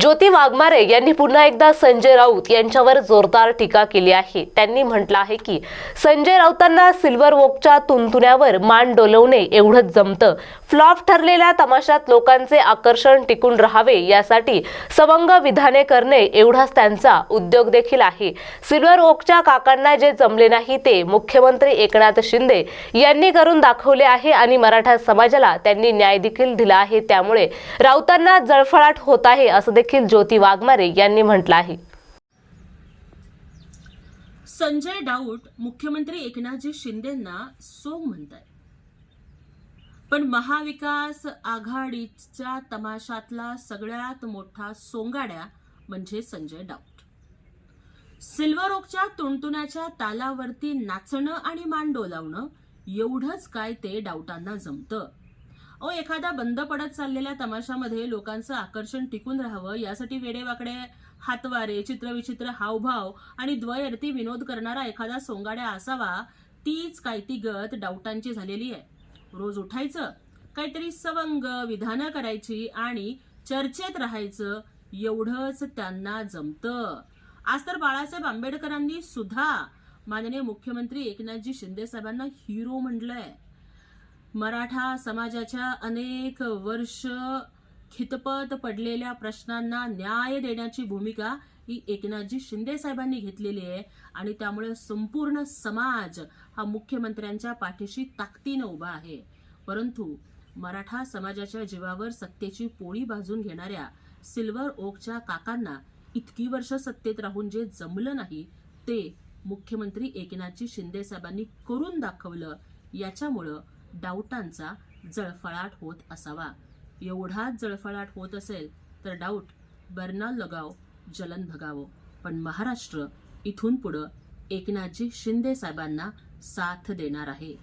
ज्योती वाघमारे यांनी पुन्हा एकदा संजय राऊत यांच्यावर जोरदार टीका केली आहे. त्यांनी म्हटलं आहे की संजय राऊतांना सिल्वर वोकच्या तुंतुण्यावर मान डोलवणे एवढंच जमतं. फ्लॉप ठरलेल्या तमाशात लोकांचे आकर्षण टिकून राहावे यासाठी सवंग विधाने करणे एवढाच त्यांचा उद्योग देखील आहे. सिल्वर ओकच्या काकांना जे जमले नाही ते मुख्यमंत्री एकनाथ शिंदे यांनी करून दाखवले आहे आणि मराठा समाजाला त्यांनी न्याय देखील दिला आहे. त्यामुळे राऊतांना जळफळाट होत आहे असं देखील ज्योती वाघमारे यांनी म्हटलं आहे. संजय डाऊट मुख्यमंत्री एकनाथजी शिंदेना सोंग म्हणताय. पण महाविकास आघाडीच्या तमाशातला सगळ्यात मोठा सोंगाड्या म्हणजे संजय डाऊट. सिल्वर ओकच्या तुणतुण्याच्या तालावरती नाचणं आणि मान डोलावणं एवढंच काय ते डाऊटांना जमतं. अहो एखादा बंद पडत चाललेल्या तमाशामध्ये लोकांचं आकर्षण टिकून राहावं यासाठी वेडेवाकडे हातवारे चित्रविचित्र हावभाव आणि द्वयर्थी विनोद करणारा एखादा सोंगाड्या असावा तीच काय ती गत डाऊटांची झालेली आहे. रोज उठायचं काहीतरी सवंग विधानं करायची आणि चर्चेत राहायचं एवढंच त्यांना जमतं. आज तर बाळासाहेब आंबेडकरांनी सुद्धा माननीय मुख्यमंत्री एकनाथजी शिंदे साहेबांना हिरो म्हटलंय. मराठा समाजाच्या अनेक वर्ष खितपत पडलेल्या प्रश्नांना न्याय देण्याची भूमिका ही एकनाथजी शिंदे साहेबांनी घेतलेली आहे. आणि त्यामुळे संपूर्ण समाज हा मुख्यमंत्र्यांच्या पाठीशी ताकदीनं उभा आहे. परंतु मराठा समाजाच्या जीवावर सत्तेची पोळी भाजून घेणाऱ्या सिल्वर ओकच्या काकांना इतकी वर्ष सत्तेत राहून जे जमलं नाही ते मुख्यमंत्री एकनाथजी शिंदे साहेबांनी करून दाखवलं. याच्यामुळं डाऊटांचा जळफळाट होत असावा. एवढाच जळफळाट होत असेल तर डाऊट बर्नाल लगाव जलन भगावं. पण महाराष्ट्र इथून पुढं एकनाथजी शिंदे साहेबांना साथ देणार आहे.